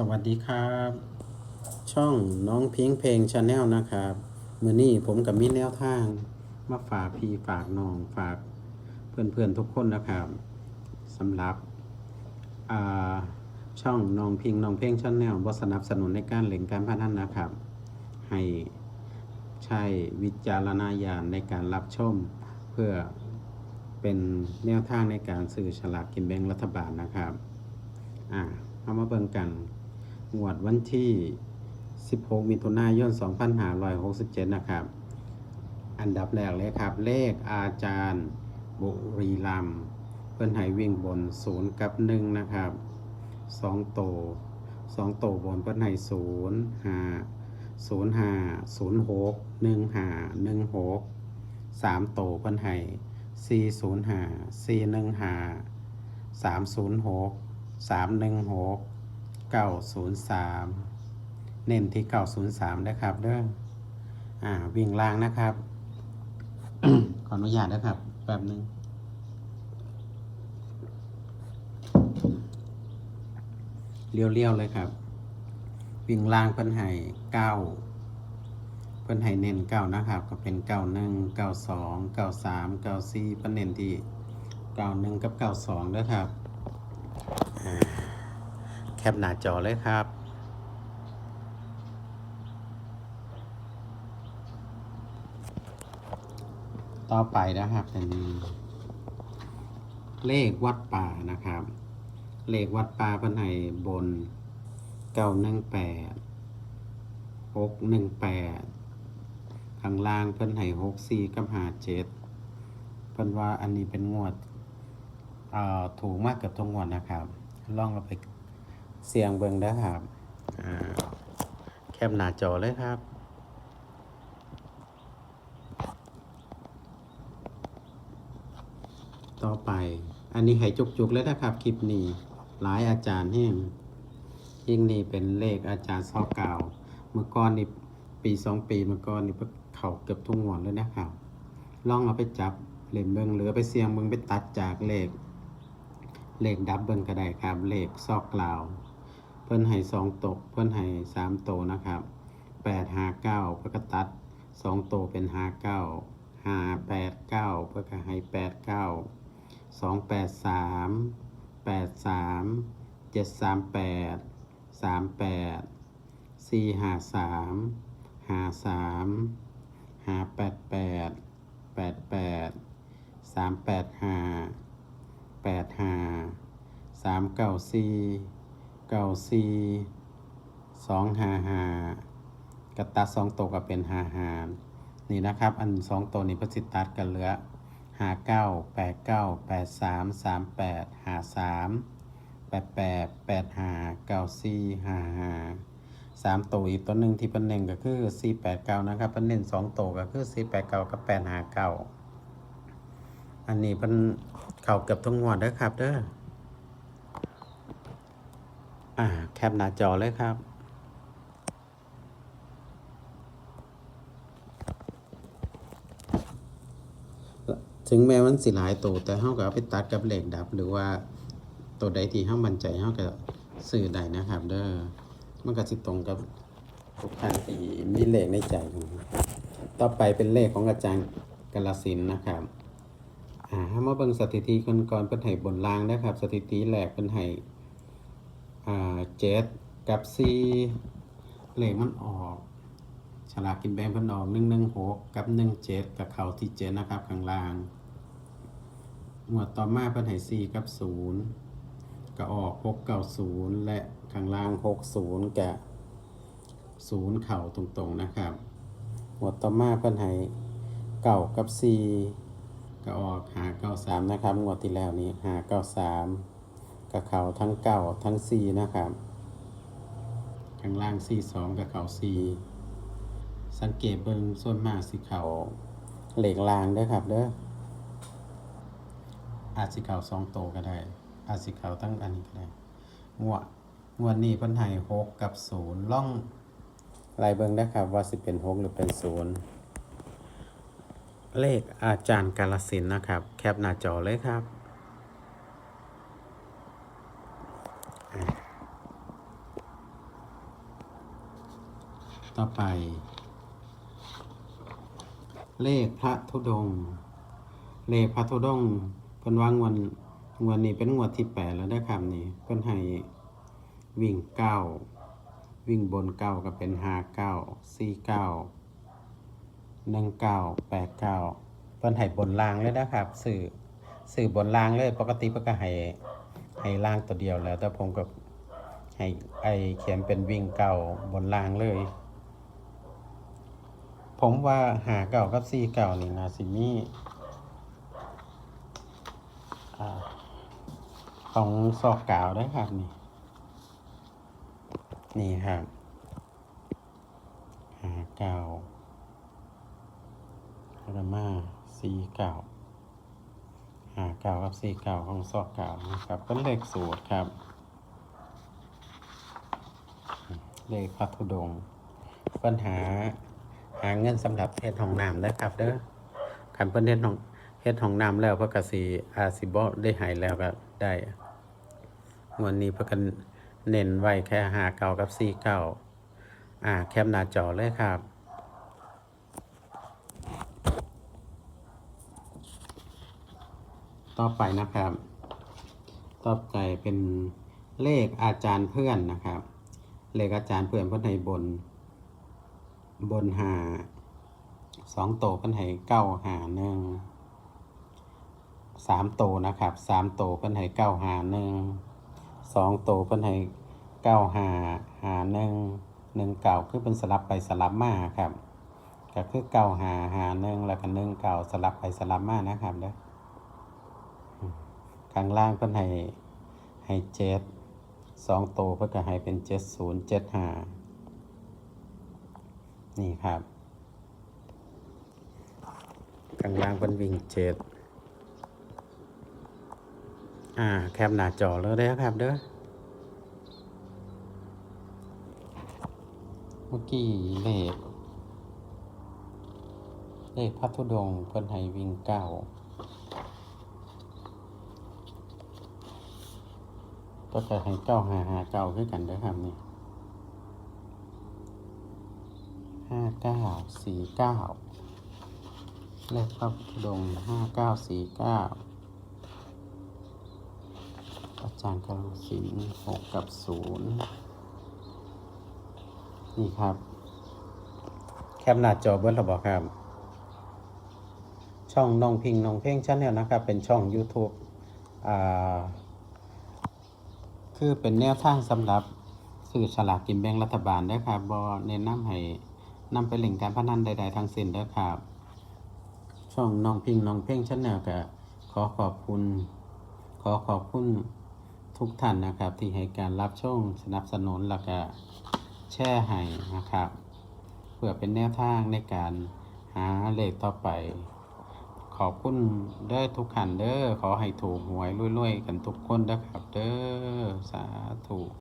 สวัสดีครับ ช่องน้องพิงเพลงชาแนลนะครับมือนี้ผมกับมีแนวทางมาฝากพี่ฝากน้องฝากเพื่อนๆทุกคนนะครับสำหรับช่องน้องพิงน้องเพลงชาแนลบสนับสนุนในการเล่นการพนันนะครับ ให้ใช้วิจารณญาณในการรับชมเพื่อเป็นแนวทางในการซื้อฉลากกินแบ่งรัฐบาลนะครับ อ่าเอามาเบิ่งกัน งวดวันที่ 16 มิถุนายน 2567 นะครับ อันดับแรกเลยครับ เลขอาจารย์บุรีรัมเพื่อนให้วิ่งบน 0 กับ 1 นะครับ 2 โต 2 โตบนเพื่อนให้0 5 0 5 0 6 1 5 1 6 3 โตเพื่อนให้4 0 5 4 1 5 3 0 6 3 1 6 903 เน้นที่ 903นะครับเด้ออ่าวิ่งล่างนะครับ ขออนุญาตนะครับแป๊บหนึงเลี้ยวๆเลยครับ วิ่งล่างเพิ่นให้เก้าเพิ่นให้เน้นเก้านะครับ ก็เป็นเก้าหนึ่งเก้าสองเก้าสามเก้าสี่เพิ่นเน้นที่เก้าหนึ่งกับเก้าสองด้วยครับ แคปหน้าจอเลยครับ ต่อไปนะครับเป็นเลขวัดป่านะครับ เลขวัดป่าพิ่นให้บนเก้าหนึ่งแปดหกหนึ่งแปดข้างล่างเพิ่นให้หกสี่กับหาเจ็ดเพิ่นว่าอันนี้เป็นงวดถูกมากเกือบทุกงวดนะครับ ลองเอาไป เสียงเบิ่งได้ครับแคปหน้าจอเลยครับต่อไป อันนี้ให้จุกๆเลยนะครับ คลิปนี้ หลายอาจารย์แห้งยิ่งนี่เป็นเลขอาจารย์ซอกเก่าเมื่อก่อนนี่ปีสองปีเมื่อก่อนนี่เขาเกือบทุกงหวดเลยนะครับ ลองเอาไปจับเล่นเบิงหรือไปเสียงเบิงไปตัดจากเลข เลขดับเบิงก็ได้ครับ เลขซอกกล่าว เพิ่นให้สองตก เพิ่นให้สามโตนะครับแปดห้าเก้าเพื่อกตัดสองโตเป็นห้าเก้าห้าแปดเก้าเพื่อกให้แปดเก้าสองแปดสามแปดสามเจ็ดสามแปดสามแปดสี่ห้าสามห้าสามห้าแปดแปดแปดแปดสามแปดห้าแปดห้าสามเก้าสี่ เก้าสี่สองหาหากระตัดสองตัวก็เป็นหาหานี่นะครับ อันสองตัวนี้ประสิทธิ์ตัดกันเหลือหาเก้าแปดเก้าแปดสามสามแปดหาสามแปดแปดแปดหาเก้าสี่ห้าหาสามตัวอีกตัวหนึ่งที่เป็นเน่งก็คือสี่แปดเก้านะครับเป็นเน่นสองตัวก็คือสี่แปดเก้ากับแปดหาเก้าอันนี้เป็นเข่าเกือบทุกงวดเด้อครับเด้อ อ่า แคปหน้าจอเลยครับ ถึงแม้มันสิหลายตัวแต่เฮาก็เอาไปตัดกับเหล็กดับ หรือว่าตัวใดที่เฮามั่นใจเฮาก็ซื้อได้นะครับ เด้อมันก็สิตรงกับทุกท่านที่มีเลขในใจของต่อไปเป็นเลขของอาจารย์กาลสินนะครับอ่าถ้ามาเบิ่งสถิติก่อนก่อนเป็นไห้บนล่างนะครับ สถิติแรกเป็นไห้ อ่าเจ็ดกับสี่เลขมันออกฉลากกินแบ่งพิ่นออกหนึ่งหนึ่งหกกับหนึ่งเจ็ดกับเขาที่เจ็ดนะครับข้างล่างหมวดต่อมาเพิ่นให้สี่กับศูนย์ก็ออกหกเก้าศูนย์และข้างล่างหกศูนย์กับศูนย์เข่าตรงๆนะครับ หมวดต่อมาเพิ่นให้เก้ากับสี่ก็ออกหาเก้าสามนะครับ งวดที่แล้วนี้หาเก้าสาม กับเข่าทั้งเก้าทั้งสี่นะครับข้างล่างสี่สองกับเข่าสี่สังเกตเบิ่งส่วนมากสิเข่าเหล็กลางด้อครับเด้ออาจสิเขาสองโตก็ได้ อาจสิเขาตั้งอันนี้ก็ได้งวดงวดนี้เพิ่นให้หกกับศูนย์ล่องไล่เบิ่งได้ครับว่าสิเป็นหกหรือเป็นศูนย์เลขอาจารย์กาลสินนะครับ แคปหน้าจอเลยครับอ่า ต่อไป เลขพระธุดง เลขพระธุดงเพิ่นวางวันวันนี้เป็นงวดที่แปดแล้วได้ครับนี่เพิ่นให้วิ่งเก้าวิ่งบนเก้าก็เป็นห้าเก้าสี่เก้าหนึ่งเก้าแปดเก้าเพิ่นให้บนล่างเลยนะครับสื่อสื่อบนล่างเลยปกติเพิ่นก็ให้ ให้ล่างตัวเดียวแล้ว แต่ผมก็ให้ไอเขียนเป็นวิ่งเก้าบนล่างเลย ผมว่าหาเก่ากับซีเก่านี่นาซิมี่ของซอกกาวได้ครับนี่ นี่ครับหาเก่าแล้วก็มาซีเก่า หาเก่ากับซีเก่าของซอกกาวนะครับเป็นเลขสูตรครับ เลขพัทุดงปัญหาหาเงินสำหรับเฮ็ดห้องน้ำได้ครับเด้อคันเพิ่นเฮ็ดห้องเฮ็ดห้องน้ำแล้วเพิ่นก็สิอาสิบ่ได้ให้แล้วก็ได้วดนี้เพิ่นก็เน้นไว้แค่5เก่ากับ4เก่าอ่าแคปหน้าจอเลยครับ ต่อไปนะครับ ต่อไปเป็นเลขอาจารย์เพื่อนนะครับ เลขอาจารย์เพื่อนเพิ่นให้บน บนหาสองโตเป็นให้เก้าหาหนึ่งสามโตนะครับสามโตเป็นให้เก้าหาหนึ่งสองโตเป็นให้เก้าหาหาหนึ่งหนึ่งเก่าคือเป็นสลับไปสลับมาครับก็คือเก้าหาหาหนึ่งแล้วก็หนึ่งเก่าสลับไปสลับมานะครับเด้อ ข้างล่างเป็นให้ให้เจ็ดสองโตเพื่อก็ให้เป็นเจ็ดศูนย์เจ็ดห้านี่ครับกลางล่างเป็นวิ่งเจ็ดอ่าแคปหน้าจอเลยเด้อครับเด้อเมื่อกี้เลขเลขพัทธุดงเพิ่นให้วิ่งเก้า ก็จะให้เก้าหาหาเก้าคือกันเด้อครับนี่ห้าเก้าสี่เก้าเลขพระพุทธดงห้าเก้าสี่เก้าอาจารย์กำลังสินหกกับศูนย์นี่ครับ แคปหน้าจอเบิ้ลระบอกครับ ช่องน้องพิงน้องเพ่งชาแนลนะครับ เป็นช่อง YouTube อ่า คือเป็นแนวทางสำหรับสื่อฉลากกินแบ่งรัฐบาลนะครับบอเน้นนำให้นำไปเล่นการพนันใด ๆทั้งสิ้นเด้ครับ ช่องน้องพิงน้องเพ่งชาแนลก็ขอขอบคุณ ขอขอบคุณทุกท่านนะครับ ที่ให้การรับชมสนับสนุนแล้วก็แช่ให้นะครับ เพื่อเป็นแนวทางในการหาเลขต่อไป ขอบคุณเด้อทุกขันเด้อขอให้ถูกหวยรวยๆกันทุกคนนะครับเด้อสาธุ